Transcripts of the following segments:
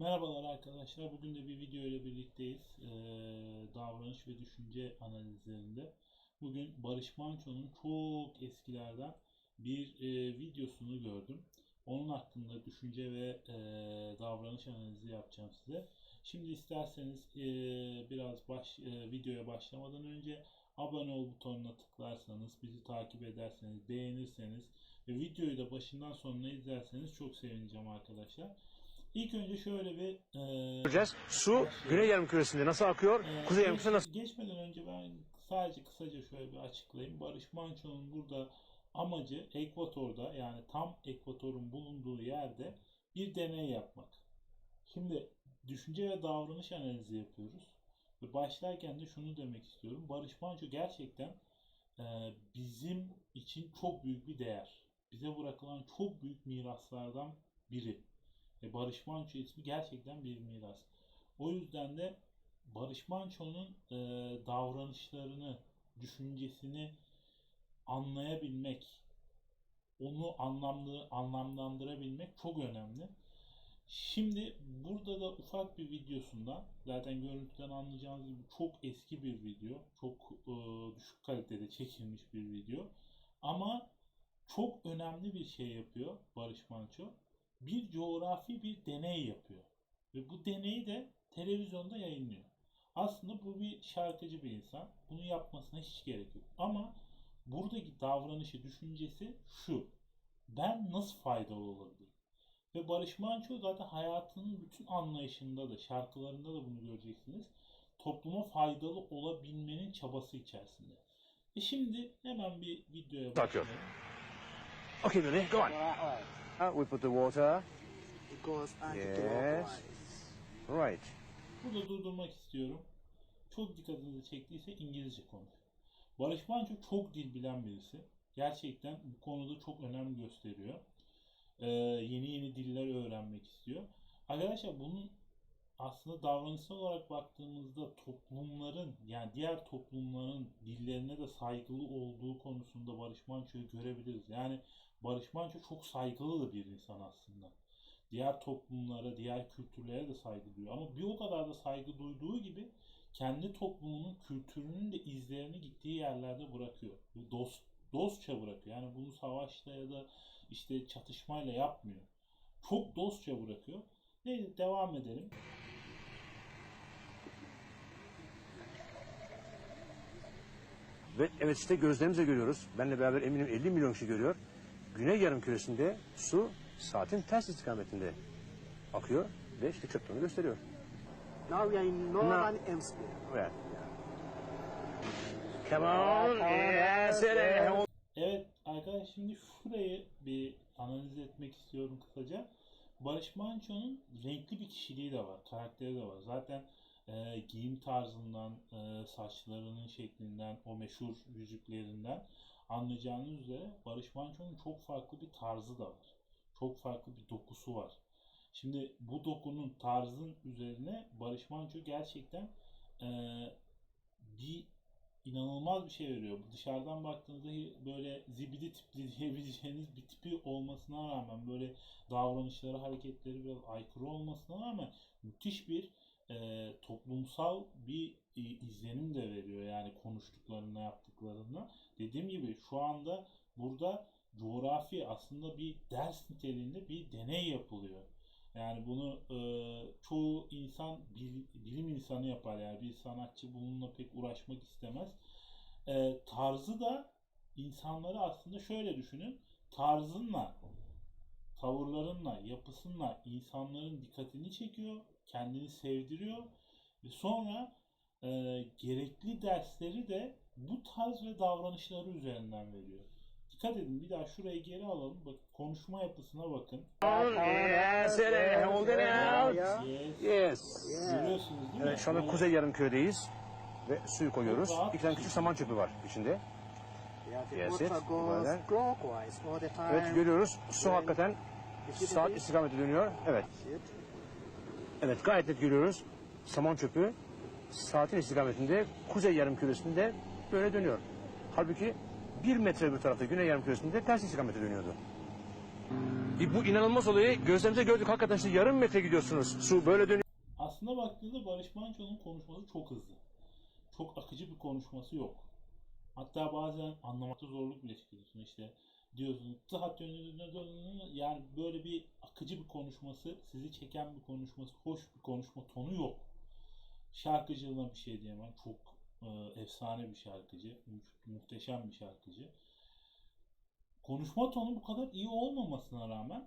Merhabalar arkadaşlar. Bugün de bir video ile birlikteyiz. Ee, davranış ve düşünce analizlerinde. Bugün Barış Manço'nun çok eskilerden bir e, videosunu gördüm. Onun hakkında düşünce ve e, davranış analizi yapacağım size. Şimdi isterseniz e, biraz baş, e, videoya başlamadan önce abone ol butonuna tıklarsanız, bizi takip ederseniz, beğenirseniz ve videoyu da başından sonuna izlerseniz çok sevineceğim arkadaşlar. İlk önce şöyle bir e, göreceğiz. Su Güney Yarımküresi'nde nasıl akıyor? e, Kuzey Yarımküresi'nde nasıl? Geçmeden önce ben sadece kısaca şöyle bir açıklayayım. Barış Manço'nun burada amacı ekvatorda yani tam ekvatorun bulunduğu yerde bir deney yapmak. Şimdi düşünce ve davranış analizi yapıyoruz. Ve başlarken de şunu demek istiyorum. Barış Manço gerçekten e, bizim için çok büyük bir değer. Bize bırakılan çok büyük miraslardan biri. Ve Barış Manço ismi gerçekten bir miras. O yüzden de Barış Manço'nun e, davranışlarını, düşüncesini anlayabilmek, onu anlamlı, anlamlandırabilmek çok önemli. Şimdi burada da ufak bir videosunda zaten görüntüden anlayacağınız gibi çok eski bir video. Çok e, düşük kalitede çekilmiş bir video. Ama çok önemli bir şey yapıyor Barış Manço. Bir coğrafi bir deney yapıyor. Ve bu deneyi de televizyonda yayınlıyor. Aslında bu bir şarkıcı bir insan. Bunu yapmasına hiç gerek yok. Ama buradaki davranışı, düşüncesi şu. Ben nasıl faydalı olabilirim? Ve Barış Manço zaten hayatının bütün anlayışında da, şarkılarında da bunu göreceksiniz. Topluma faydalı olabilmenin çabası içerisinde. E şimdi hemen bir videoya Takıyor. başlayalım. Okay, Güney, go on. Alright. Uh, We put the water. It goes Yes. Right. Burada durdurmak istiyorum. Çok dikkatinizi çektiyse İngilizce konuş. Barış Manço çok dil bilen birisi. Gerçekten bu konuda çok önem gösteriyor. Ee, yeni yeni diller öğrenmek istiyor. Arkadaşlar bunun aslında davranışsal olarak baktığımızda toplumların yani diğer toplumların dillerine de saygılı olduğu konusunda Barış Manço'yu görebiliriz. Yani Barış Manço çok saygılı da bir insan aslında diğer toplumlara, diğer kültürlere de saygı duyuyor. Ama bir o kadar da saygı duyduğu gibi kendi toplumunun kültürünün de izlerini gittiği yerlerde bırakıyor. Dost, dostça bırakıyor. Yani bunu savaşla ya da işte çatışmayla yapmıyor. Çok dostça bırakıyor. Neyse devam edelim. Ve evet işte gözlerimizle görüyoruz. Benle beraber eminim 50 milyon kişi görüyor. Güney Yarımküresi'nde su saatin ters istikametinde akıyor ve işte çöktüğünü gösteriyor. Now we are in northern hemisphere. Evet. Come on, yes. Evet arkadaşlar şimdi şurayı bir analiz etmek istiyorum kısaca. Barış Manço'nun renkli bir kişiliği de var, karakteri de var. Zaten e, giyim tarzından, e, saçlarının şeklinden, o meşhur yüzüklerinden anlayacağınız üzere Barış Manço'nun çok farklı bir tarzı da var. Çok farklı bir dokusu var. Şimdi bu dokunun tarzın üzerine Barış Manço gerçekten e, bir inanılmaz bir şey veriyor. Dışarıdan baktığınızda böyle zibidi tipli diyebileceğiniz bir tipi olmasına rağmen böyle davranışları, hareketleri biraz aykırı olmasına rağmen müthiş bir toplumsal bir e, izlenim de veriyor yani konuştuklarına, yaptıklarına. Dediğim gibi şu anda burada coğrafi aslında bir ders niteliğinde bir deney yapılıyor. Yani bunu e, çoğu insan bil- bilim insanı yapar yani bir sanatçı bununla pek uğraşmak istemez. E, tarzı da insanları aslında şöyle düşünün. Tarzınla, tavırlarınla, yapısınla insanların dikkatini çekiyor, kendini sevdiriyor ve sonra e, gerekli dersleri de bu tarz ve davranışları üzerinden veriyor. Dikkat edin bir daha şurayı geri alalım. Bak konuşma yapısına bakın. Yes, it is. Hold it out. Yes. Yes. Görüyorsunuz değil mi? Evet, şu anda Böyle- Kuzey Yarımköy'deyiz ve suyu koyuyoruz. Rahat İki tane küçük saman çöpü var içinde. Yeah, the Yes, water it. goes Böyle. clockwise all the time. Evet görüyoruz. Su hakikaten saat istikameti dönüyor. Evet. Evet gayet net görüyoruz. Saman çöpü saatin istikametinde kuzey yarım küresinde böyle dönüyor. Halbuki bir metre bir tarafta güney yarım küresinde ters istikamete dönüyordu. E, bu inanılmaz olayı gözlerimize gördük. Hakikaten işte yarım metre gidiyorsunuz. Su böyle dönüyor. Aslında baktığında Barış Manço'nun konuşması çok hızlı. Çok akıcı bir konuşması yok. Hatta bazen anlamakta zorluk bile çekiyorsun. İşte diyorsun "Tıhat yönünü-" yani böyle bir akıcı bir konuşması, sizi çeken bir konuşması, hoş bir konuşma tonu yok. Şarkıcılığına bir şey diyemem. Çok e, efsane bir şarkıcı, mu- muhteşem bir şarkıcı. Konuşma tonu bu kadar iyi olmamasına rağmen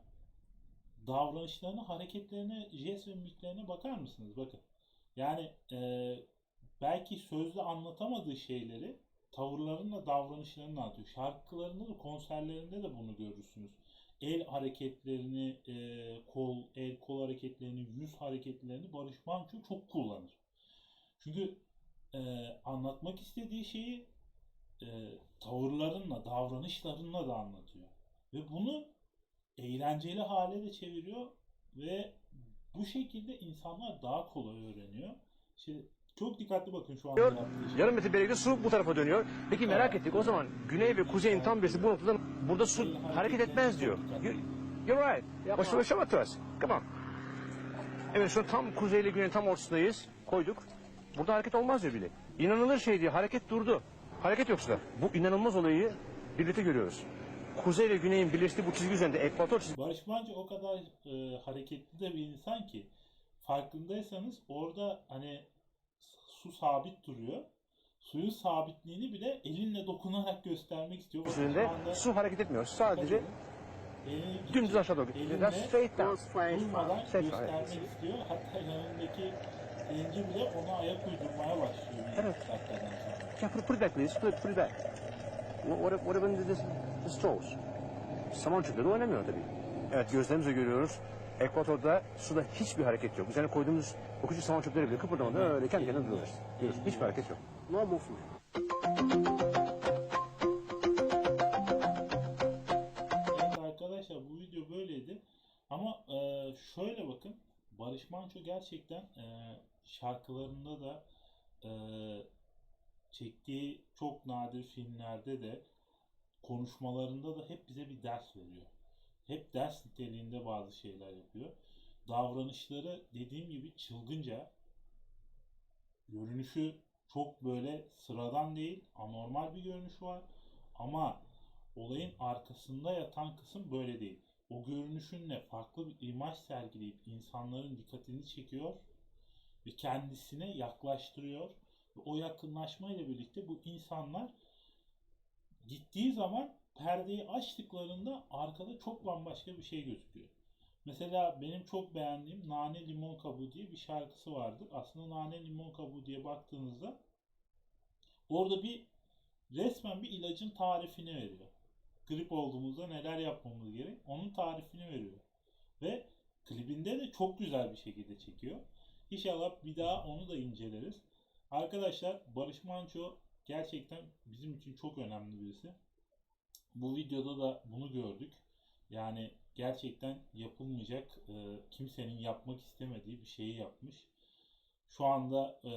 davranışlarına, hareketlerine, jest ve mimiklerine bakar mısınız? Bakın. Yani e, belki sözle anlatamadığı şeyleri tavırlarınla, davranışlarını anlatıyor. Şarkılarında da, konserlerinde de bunu görürsünüz. El hareketlerini, e, kol, el kol hareketlerini, yüz hareketlerini Barış Manço çok kullanır. Çünkü e, anlatmak istediği şeyi e, tavırlarınla, davranışlarınla da anlatıyor. Ve bunu eğlenceli hale de çeviriyor ve bu şekilde insanlar daha kolay öğreniyor. İşte çok dikkatli bakın şu anda yaptığı şey. Yarım metre belirli su bu tarafa dönüyor. Peki merak ettik o zaman güney ve kuzeyin tam birisi bu noktada burada su hareket etmez diyor. You- You're right. Show it to us? Come on. Evet şu an tam kuzeyle güneyin tam ortasındayız. Koyduk. Burada hareket olmaz diyor bile. İnanılır şey diye hareket durdu. Hareket yok suda. Bu inanılmaz olayı birlikte görüyoruz. Kuzey ile güneyin birleştiği bu çizgi üzerinde ekvator çizgisi Barış Manço o kadar e, hareketli de bir insan ki farkındaysanız orada hani su sabit duruyor. Suyun sabitliğini bile elinle dokunarak göstermek istiyor. Üzerinde su hareket etmiyor. Sadece dümdüz aşağı doğru. That's straight down. Durmadan göstermek istiyor. Hatta yanındaki zenci bile ona ayak uydurmaya başlıyor. Evet. Yeah, put, put it back please. Put, put it back. What, what, what happened to this, this toes? Samançukları oynamıyor tabii. Evet gözlerimizle görüyoruz. Ekvatorda suda hiçbir hareket yok. Üzerine koyduğumuz o küçük samançukları bile kıpırdamadan öyle kendi kendine duruyoruz. Hiçbir hareket yok. No movement. Manço gerçekten e, şarkılarında da e, çektiği çok nadir filmlerde de konuşmalarında da hep bize bir ders veriyor. Hep ders niteliğinde bazı şeyler yapıyor. Davranışları dediğim gibi çılgınca görünüşü çok böyle sıradan değil, anormal bir görünüşü var. Ama olayın arkasında yatan kısım böyle değil. O görünüşünle farklı bir imaj sergileyip insanların dikkatini çekiyor ve kendisine yaklaştırıyor. Ve o yakınlaşmayla birlikte bu insanlar gittiği zaman perdeyi açtıklarında arkada çok bambaşka bir şey gözüküyor. Mesela benim çok beğendiğim Nane Limon Kabuğu diye bir şarkısı vardır. Aslında Nane Limon Kabuğu diye baktığınızda orada bir resmen bir ilacın tarifini veriyor. Grip olduğumuzda neler yapmamız gerek onun tarifini veriyor. Ve klibinde de çok güzel bir şekilde çekiyor. İnşallah bir daha onu da inceleriz. Arkadaşlar Barış Manço gerçekten bizim için çok önemli birisi. Bu videoda da bunu gördük. Yani gerçekten yapılmayacak, e, kimsenin yapmak istemediği bir şeyi yapmış. Şu anda e,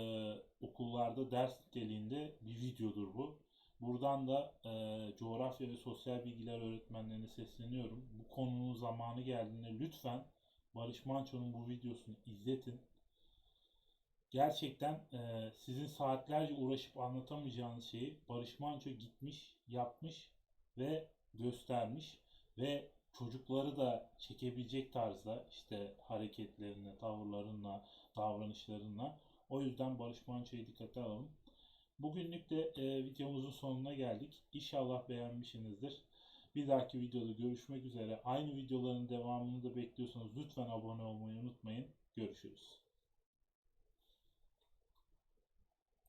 okullarda ders niteliğinde bir videodur bu. Buradan da e, coğrafya ve sosyal bilgiler öğretmenlerine sesleniyorum. Bu konunun zamanı geldiğinde lütfen Barış Manço'nun bu videosunu izletin. Gerçekten e, sizin saatlerce uğraşıp anlatamayacağınız şeyi Barış Manço gitmiş, yapmış ve göstermiş ve çocukları da çekebilecek tarzda işte hareketlerine, tavırlarına, davranışlarına. O yüzden Barış Manço'yu dikkate alalım. Bugünlük de e, videomuzun sonuna geldik. İnşallah beğenmişsinizdir. Bir dahaki videoda görüşmek üzere. Aynı videoların devamını da bekliyorsanız lütfen abone olmayı unutmayın. Görüşürüz.